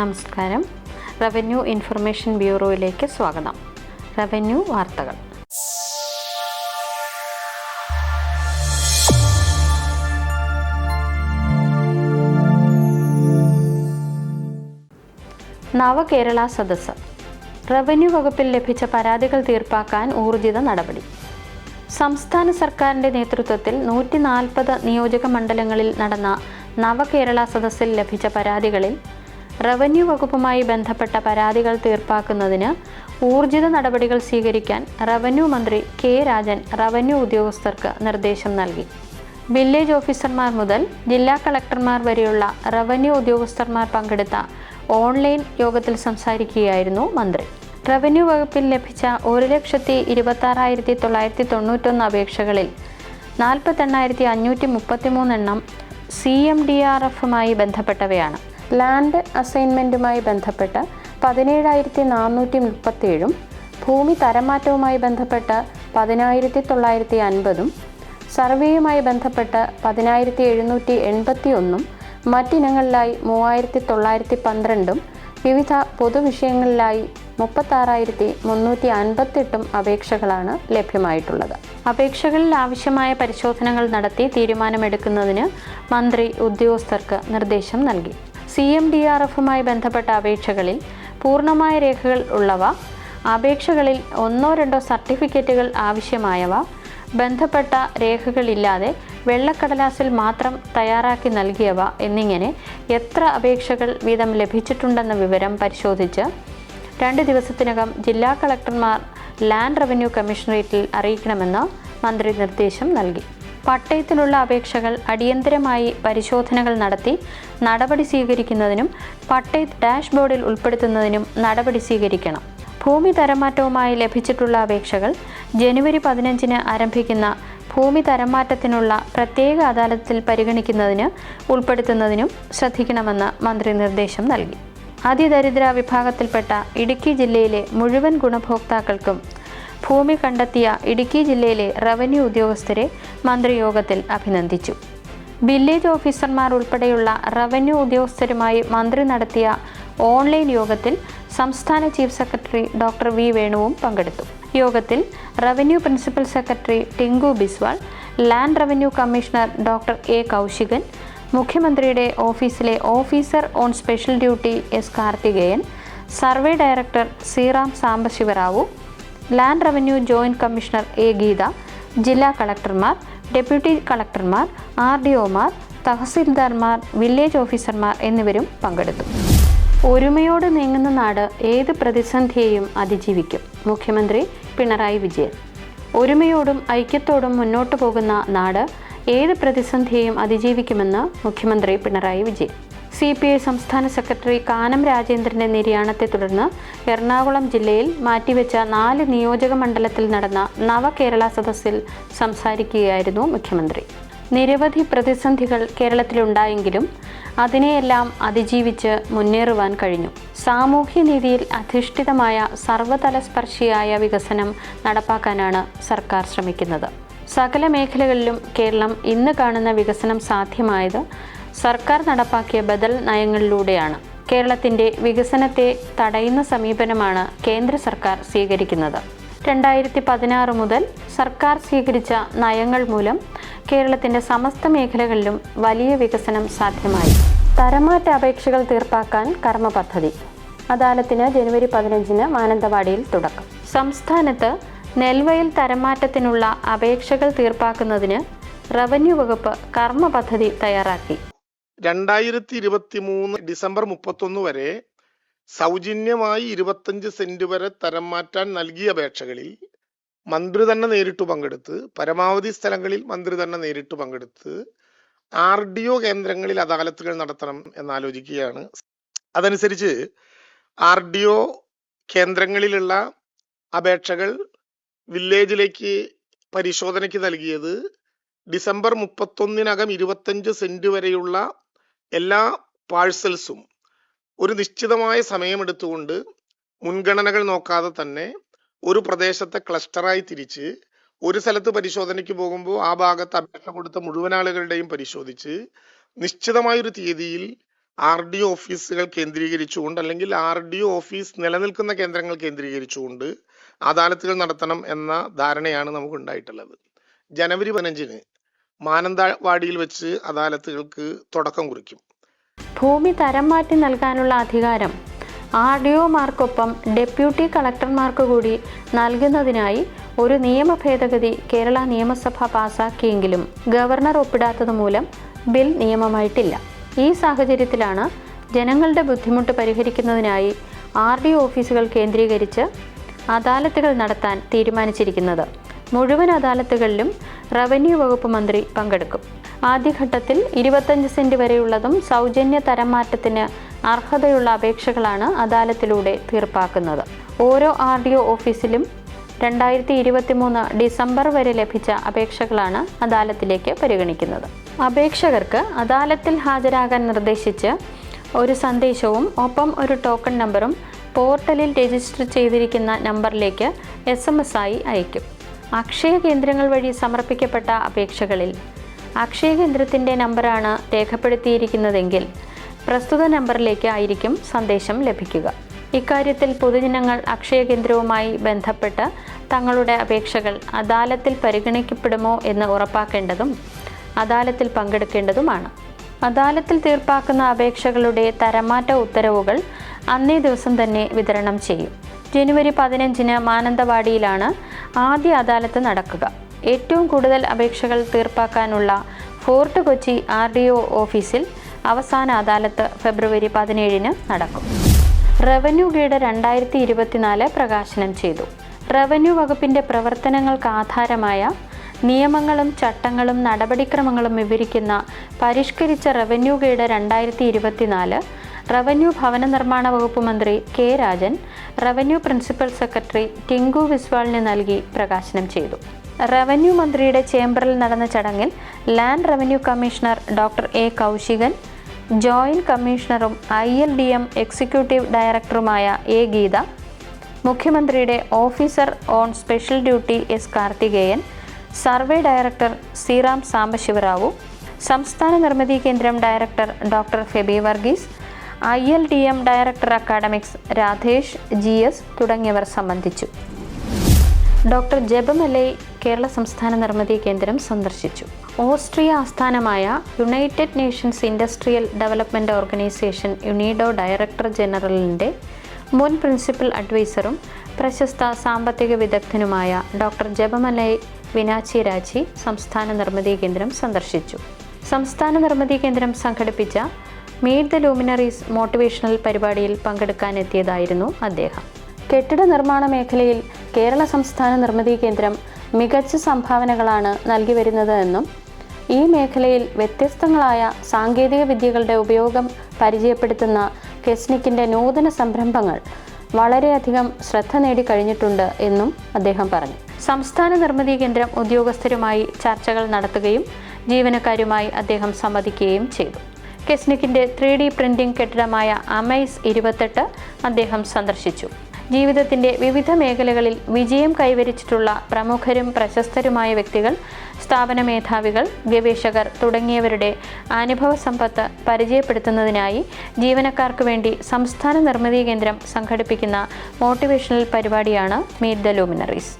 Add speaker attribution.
Speaker 1: നമസ്കാരം. Revenue information ബ്യൂറോയിലേക്ക് സ്വാഗതം. Revenue വാർത്തകൾ. നവകേരള സദസ്സ്. റവന്യൂ വകുപ്പിൽ ലഭിച്ച പരാതികൾ തീർപ്പാക്കാൻ ഊർജിത നടപടി. സംസ്ഥാന സർക്കാരിന്റെ നേതൃത്വത്തിൽ നൂറ്റി നാൽപ്പത് നിയോജക മണ്ഡലങ്ങളിൽ നടന്ന നവകേരള സദസ്സിൽ ലഭിച്ച പരാതികളിൽ റവന്യൂ വകുപ്പുമായി ബന്ധപ്പെട്ട പരാതികൾ തീർപ്പാക്കുന്നതിന് ഊർജിത നടപടികൾ സ്വീകരിക്കാൻ റവന്യൂ മന്ത്രി കെ രാജൻ റവന്യൂ ഉദ്യോഗസ്ഥർക്ക് നിർദ്ദേശം നൽകി. വില്ലേജ് ഓഫീസർമാർ മുതൽ ജില്ലാ കളക്ടർമാർ വരെയുള്ള റവന്യൂ ഉദ്യോഗസ്ഥർമാർ പങ്കെടുത്ത ഓൺലൈൻ യോഗത്തിൽ സംസാരിക്കുകയായിരുന്നു മന്ത്രി. റവന്യൂ വകുപ്പിൽ ലഭിച്ച ഒരു ലക്ഷത്തി ഇരുപത്താറായിരത്തി തൊള്ളായിരത്തി തൊണ്ണൂറ്റൊന്ന് അപേക്ഷകളിൽ നാൽപ്പത്തെണ്ണായിരത്തി അഞ്ഞൂറ്റി മുപ്പത്തിമൂന്നെണ്ണം സി എം ഡി ആർ എഫുമായി ബന്ധപ്പെട്ടവയാണ്. ലാൻഡ് അസൈൻമെന്റുമായി ബന്ധപ്പെട്ട പതിനേഴായിരത്തി നാനൂറ്റി മുപ്പത്തേഴും ഭൂമി തരമാറ്റവുമായി ബന്ധപ്പെട്ട പതിനായിരത്തി തൊള്ളായിരത്തി അൻപതും സർവേയുമായി ബന്ധപ്പെട്ട പതിനായിരത്തി എഴുന്നൂറ്റി എൺപത്തി ഒന്നും മറ്റിനങ്ങളിലായി മൂവായിരത്തി തൊള്ളായിരത്തി പന്ത്രണ്ടും വിവിധ പൊതുവിഷയങ്ങളിലായി മുപ്പത്താറായിരത്തി മുന്നൂറ്റി അൻപത്തെട്ടും അപേക്ഷകളാണ് ലഭ്യമായിട്ടുള്ളത്. അപേക്ഷകളിൽ ആവശ്യമായ പരിശോധനകൾ നടത്തി തീരുമാനമെടുക്കുന്നതിന് മന്ത്രി ഉദ്യോഗസ്ഥർക്ക് നിർദ്ദേശം നൽകി. സി എം ഡി ആർ എഫുമായി ബന്ധപ്പെട്ട അപേക്ഷകളിൽ പൂർണമായ രേഖകൾ ഉള്ളവ അപേക്ഷകളിൽ ഒന്നോ രണ്ടോ സർട്ടിഫിക്കറ്റുകൾ ആവശ്യമായവ ബന്ധപ്പെട്ട രേഖകളില്ലാതെ വെള്ളക്കടലാസിൽ മാത്രം തയ്യാറാക്കി നൽകിയവ എന്നിങ്ങനെ എത്ര അപേക്ഷകൾ വീതം ലഭിച്ചിട്ടുണ്ടെന്ന വിവരം പരിശോധിച്ച് രണ്ട് ദിവസത്തിനകം ജില്ലാ കളക്ടർമാർ ലാൻഡ് റവന്യൂ കമ്മീഷണറേറ്റിൽ അറിയിക്കണമെന്ന് മന്ത്രി നിർദ്ദേശം നൽകി. പട്ടയത്തിലുള്ള അപേക്ഷകൾ അടിയന്തരമായി പരിശോധനകൾ നടത്തി നടപടി സ്വീകരിക്കുന്നതിനും പട്ടയത്ത് ഡാഷ്ബോർഡിൽ ഉൾപ്പെടുത്തുന്നതിനും നടപടി സ്വീകരിക്കണം. ഭൂമി തരമാറ്റവുമായി ലഭിച്ചിട്ടുള്ള അപേക്ഷകൾ ജനുവരി പതിനഞ്ചിന് ആരംഭിക്കുന്ന ഭൂമി തരംമാറ്റത്തിനുള്ള പ്രത്യേക അദാലത്തിൽ പരിഗണിക്കുന്നതിന് ഉൾപ്പെടുത്തുന്നതിനും ശ്രദ്ധിക്കണമെന്ന് മന്ത്രി നിർദ്ദേശം നൽകി. അതിദരിദ്ര വിഭാഗത്തിൽപ്പെട്ട ഇടുക്കി ജില്ലയിലെ മുഴുവൻ ഗുണഭോക്താക്കൾക്കും ഭൂമി കണ്ടെത്തിയ ഇടുക്കി ജില്ലയിലെ റവന്യൂ ഉദ്യോഗസ്ഥരെ മന്ത്രി യോഗത്തിൽ അഭിനന്ദിച്ചു. വില്ലേജ് ഓഫീസർമാർ ഉൾപ്പെടെയുള്ള റവന്യൂ ഉദ്യോഗസ്ഥരുമായി മന്ത്രി നടത്തിയ ഓൺലൈൻ യോഗത്തിൽ സംസ്ഥാന ചീഫ് സെക്രട്ടറി ഡോക്ടർ വി വേണുവും പങ്കെടുത്തു. യോഗത്തിൽ revenue principal secretary Tinku Biswal land revenue commissioner doctor A Kaushikan മുഖ്യമന്ത്രിയുടെ ഓഫീസിലെ officer on special duty S Karthikeyan survey director Sriram Sambasivarao land revenue joint commissioner A Geetha ജില്ലാ കളക്ടർമാർ deputy കളക്ടർമാർ R D ഒമാർ തഹസീൽദാർമാർ വില്ലേജ് ഓഫീസർമാർ എന്നിവരും പങ്കെടുത്തു. ഒരുമയോട് നീങ്ങുന്ന നാട് ഏത് പ്രതിസന്ധിയെയും അതിജീവിക്കും. മുഖ്യമന്ത്രി പിണറായി വിജയൻ. ഒരുമയോടും ഐക്യത്തോടും മുന്നോട്ടു പോകുന്ന നാട് ഏത് പ്രതിസന്ധിയെയും അതിജീവിക്കുമെന്ന് മുഖ്യമന്ത്രി Pinarayi Vijayan. C P I സംസ്ഥാന സെക്രട്ടറി കാനം രാജേന്ദ്രന്റെ നിര്യാണത്തെ തുടർന്ന് എറണാകുളം ജില്ലയിൽ മാറ്റിവെച്ച നാല് നിയോജക മണ്ഡലത്തിൽ നടന്ന നവകേരള സദസ്സിൽ സംസാരിക്കുകയായിരുന്നു മുഖ്യമന്ത്രി. നിരവധി പ്രതിസന്ധികൾ കേരളത്തിലുണ്ടായെങ്കിലും അതിനെയെല്ലാം അതിജീവിച്ച് മുന്നേറുവാൻ കഴിഞ്ഞു. സാമൂഹ്യനീതിയിൽ അധിഷ്ഠിതമായ സർവതലസ്പർശിയായ വികസനം നടപ്പാക്കാനാണ് സർക്കാർ ശ്രമിക്കുന്നത്. സകല മേഖലകളിലും കേരളം ഇന്ന് കാണുന്ന വികസനം സാധ്യമായത് സർക്കാർ നടപ്പാക്കിയ ബദൽ നയങ്ങളിലൂടെയാണ്. കേരളത്തിന്റെ വികസനത്തെ തടയുന്ന സമീപനമാണ് കേന്ദ്ര സർക്കാർ സ്വീകരിക്കുന്നത്. രണ്ടായിരത്തി പതിനാറ് മുതൽ സർക്കാർ സ്വീകരിച്ച നയങ്ങൾ മൂലം കേരളത്തിന്റെ സമസ്ത മേഖലകളിലും വലിയ വികസനം സാധ്യമായി. തരമാറ്റ അപേക്ഷകൾ തീർപ്പാക്കാൻ കർമ്മ പദ്ധതി അദാലത്തിന് ജനുവരി പതിനഞ്ചിന് മാനന്തവാടിയിൽ തുടക്കം. സംസ്ഥാനത്ത് നെൽവയൽ തരമാറ്റത്തിനുള്ള അപേക്ഷകൾ തീർപ്പാക്കുന്നതിന് റവന്യൂ വകുപ്പ് കർമ്മ പദ്ധതി തയ്യാറാക്കി.
Speaker 2: രണ്ടായിരത്തി ഇരുപത്തി മൂന്ന് ഡിസംബർ മുപ്പത്തൊന്ന് വരെ സൗജന്യമായി ഇരുപത്തഞ്ച് സെന്റ് വരെ തരം മാറ്റാൻ നൽകിയ അപേക്ഷകളിൽ മന്ത്രി തന്നെ നേരിട്ട് പങ്കെടുത്ത് പരമാവധി സ്ഥലങ്ങളിൽ മന്ത്രി തന്നെ നേരിട്ട് പങ്കെടുത്ത് ആർ ഡി ഒ കേന്ദ്രങ്ങളിൽ അദാലത്തുകൾ നടത്തണം എന്നാലോചിക്കുകയാണ്. അതനുസരിച്ച് ആർ ഡി ഒ കേന്ദ്രങ്ങളിലുള്ള അപേക്ഷകൾ വില്ലേജിലേക്ക് പരിശോധനയ്ക്ക് നൽകിയത് ഡിസംബർ മുപ്പത്തൊന്നിനകം ഇരുപത്തഞ്ച് സെന്റ് വരെയുള്ള എല്ലാ പാഴ്സൽസും ഒരു നിശ്ചിതമായ സമയമെടുത്തുകൊണ്ട് മുൻഗണനകൾ നോക്കാതെ തന്നെ ഒരു പ്രദേശത്തെ ക്ലസ്റ്ററായി തിരിച്ച് ഒരു സ്ഥലത്ത് പരിശോധനയ്ക്ക് പോകുമ്പോൾ ആ ഭാഗത്ത് അപേക്ഷ കൊടുത്ത മുഴുവൻ ആളുകളുടെയും പരിശോധിച്ച് നിശ്ചിതമായ ഒരു തീയതിയിൽ ആർ ഡി ഓഫീസുകൾ കേന്ദ്രീകരിച്ചുകൊണ്ട് അല്ലെങ്കിൽ ആർ ഡി ഓഫീസ് നിലനിൽക്കുന്ന കേന്ദ്രങ്ങൾ കേന്ദ്രീകരിച്ചുകൊണ്ട് അദാലത്തുകൾ നടത്തണം എന്ന ധാരണയാണ് നമുക്ക് ഉണ്ടായിട്ടുള്ളത്. ജനുവരി പതിനഞ്ചിന് മാനന്തവാടിയിൽ വെച്ച് അദാലത്തുകൾക്ക് തുടക്കം കുറിക്കും.
Speaker 1: ഭൂമി തരം മാറ്റി നൽകാനുള്ള അധികാരം ആർ ഡി ഒമാർക്കൊപ്പം ഡെപ്യൂട്ടി കളക്ടർമാർക്ക് കൂടി നൽകുന്നതിനായി ഒരു നിയമ ഭേദഗതി കേരള നിയമസഭ പാസാക്കിയെങ്കിലും ഗവർണർ ഒപ്പിടാത്തത് മൂലം ബിൽ നിയമമായിട്ടില്ല. ഈ സാഹചര്യത്തിലാണ് ജനങ്ങളുടെ ബുദ്ധിമുട്ട് പരിഹരിക്കുന്നതിനായി ആർ ഡി ഓഫീസുകൾ കേന്ദ്രീകരിച്ച് അദാലത്തുകൾ നടത്താൻ തീരുമാനിച്ചിരിക്കുന്നത്. മുഴുവൻ അദാലത്തുകളിലും റവന്യൂ വകുപ്പ് മന്ത്രി പങ്കെടുക്കും. ആദ്യഘട്ടത്തിൽ ഇരുപത്തഞ്ച് സെന്റ് വരെയുള്ളതും സൗജന്യ തരം മാറ്റത്തിന് അർഹതയുള്ള അപേക്ഷകളാണ് അദാലത്തിലൂടെ തീർപ്പാക്കുന്നത്. ഓരോ ആർ ഡി ഒ ഓഫീസിലും രണ്ടായിരത്തി ഇരുപത്തി മൂന്ന് ഡിസംബർ വരെ ലഭിച്ച അപേക്ഷകളാണ് അദാലത്തിലേക്ക് പരിഗണിക്കുന്നത്. അപേക്ഷകർക്ക് അദാലത്തിൽ ഹാജരാകാൻ നിർദ്ദേശിച്ച് ഒരു സന്ദേശവും ഒപ്പം ഒരു ടോക്കൺ നമ്പറും പോർട്ടലിൽ രജിസ്റ്റർ ചെയ്തിരിക്കുന്ന നമ്പറിലേക്ക് എസ് ആയി അയക്കും. അക്ഷയ കേന്ദ്രങ്ങൾ വഴി സമർപ്പിക്കപ്പെട്ട അപേക്ഷകളിൽ. അക്ഷയ കേന്ദ്രത്തിന്റെ നമ്പറാണ് രേഖപ്പെടുത്തിയിരിക്കുന്നതെങ്കിൽ പ്രസ്തുത നമ്പറിലേക്ക് ആയിരിക്കും സന്ദേശം ലഭിക്കുക. ഇക്കാര്യത്തിൽ പൊതുജനങ്ങൾ അക്ഷയ കേന്ദ്രവുമായി ബന്ധപ്പെട്ട് തങ്ങളുടെ അപേക്ഷകൾ അദാലത്തിൽ പരിഗണിക്കപ്പെടുമോ എന്ന് ഉറപ്പാക്കേണ്ടതും അദാലത്തിൽ പങ്കെടുക്കേണ്ടതുമാണ്. അദാലത്തിൽ തീർപ്പാക്കുന്ന അപേക്ഷകളുടെ തരമാറ്റ ഉത്തരവുകൾ അന്നേ ദിവസം തന്നെ വിതരണം ചെയ്യും. ജനുവരി പതിനഞ്ചിന് മാനന്തവാടിയിലാണ് ആദ്യ അദാലത്ത് നടക്കുക. ഏറ്റവും കൂടുതൽ അപേക്ഷകൾ തീർപ്പാക്കാനുള്ള fort Kochi R D O ഓഫീസിൽ അവസാന അദാലത്ത് ഫെബ്രുവരി പതിനേഴിന് നടക്കും. റവന്യൂ ഗൈഡ് രണ്ടായിരത്തി ഇരുപത്തിനാല് പ്രകാശനം ചെയ്തു. റവന്യൂ വകുപ്പിന്റെ പ്രവർത്തനങ്ങൾക്ക് ആധാരമായ നിയമങ്ങളും ചട്ടങ്ങളും നടപടിക്രമങ്ങളും വിവരിക്കുന്ന പരിഷ്കരിച്ച റവന്യൂ ഗൈഡ് രണ്ടായിരത്തി ഇരുപത്തിനാല് റവന്യൂ ഭവന നിർമ്മാണ വകുപ്പ് മന്ത്രി K Rajan revenue principal secretary Tinku വിസ്വാളിന് നൽകി പ്രകാശനം ചെയ്തു. റവന്യൂ മന്ത്രിയുടെ ചേംബറിൽ നടന്ന ചടങ്ങിൽ land revenue commissioner doctor A Kaushikan joint കമ്മീഷണറും I L D M executive ഡയറക്ടറുമായ എ ഗീത മുഖ്യമന്ത്രിയുടെ officer on special duty S Karthikeyan survey director Sriram Sambasivarao സംസ്ഥാന Nirmithi Kendram director doctor Febi Varghese I L D M director academics Radhesh G S തുടങ്ങിയവർ സംബന്ധിച്ചു. Doctor ജബമലൈ Kerala സംസ്ഥാന നിർമ്മിതി കേന്ദ്രം സന്ദർശിച്ചു. Austria ആസ്ഥാനമായ United Nations Industrial Development Organization UNIDO director ജനറലിന്റെ മുൻ principal അഡ്വൈസറും പ്രശസ്ത സാമ്പത്തിക വിദഗ്ധനുമായ ഡോക്ടർ ജപമലൈ വിനാച്ചി രാജി സംസ്ഥാന നിർമ്മിതി കേന്ദ്രം സന്ദർശിച്ചു. സംസ്ഥാന നിർമ്മിതി കേന്ദ്രം സംഘടിപ്പിച്ച മീറ്റ് ദ ലൂമിനറീസ് മോട്ടിവേഷണൽ പരിപാടിയിൽ പങ്കെടുക്കാനെത്തിയതായിരുന്നു അദ്ദേഹം. കെട്ടിട നിർമ്മാണ മേഖലയിൽ കേരള സംസ്ഥാന നിർമ്മിതി കേന്ദ്രം മികച്ച സംഭാവനകളാണ് നൽകി വരുന്നത് എന്നും ഈ മേഖലയിൽ വ്യത്യസ്തങ്ങളായ സാങ്കേതിക വിദ്യകളുടെ ഉപയോഗം പരിചയപ്പെടുത്തുന്ന കെസ്നിക്കിന്റെ നൂതന സംരംഭങ്ങൾ വളരെയധികം ശ്രദ്ധ നേടിക്കഴിഞ്ഞിട്ടുണ്ട് എന്നും അദ്ദേഹം പറഞ്ഞു. സംസ്ഥാന നിർമ്മിതി കേന്ദ്രം ഉദ്യോഗസ്ഥരുമായി ചർച്ചകൾ നടത്തുകയും ജീവനക്കാരുമായി അദ്ദേഹം സംവദിക്കുകയും ചെയ്തു. കെസ്നിക്കിന്റെ ത്രീ ഡി പ്രിന്റിംഗ് കെട്ടിടമായ അമൈസ് ഇരുപത്തെട്ട് അദ്ദേഹം സന്ദർശിച്ചു. ജീവിതത്തിന്റെ വിവിധ മേഖലകളിൽ വിജയം കൈവരിച്ചിട്ടുള്ള പ്രമുഖരും പ്രശസ്തരുമായ വ്യക്തികൾ സ്ഥാപന മേധാവികൾ ഗവേഷകർ തുടങ്ങിയവരുടെ അനുഭവ സമ്പത്ത് പരിചയപ്പെടുത്തുന്നതിനായി ജീവനക്കാർക്ക് വേണ്ടി സംസ്ഥാന നിർമ്മിതി കേന്ദ്രം സംഘടിപ്പിക്കുന്ന മോട്ടിവേഷണൽ പരിപാടിയാണ് മീറ്റ് ദ ലൂമിനറീസ്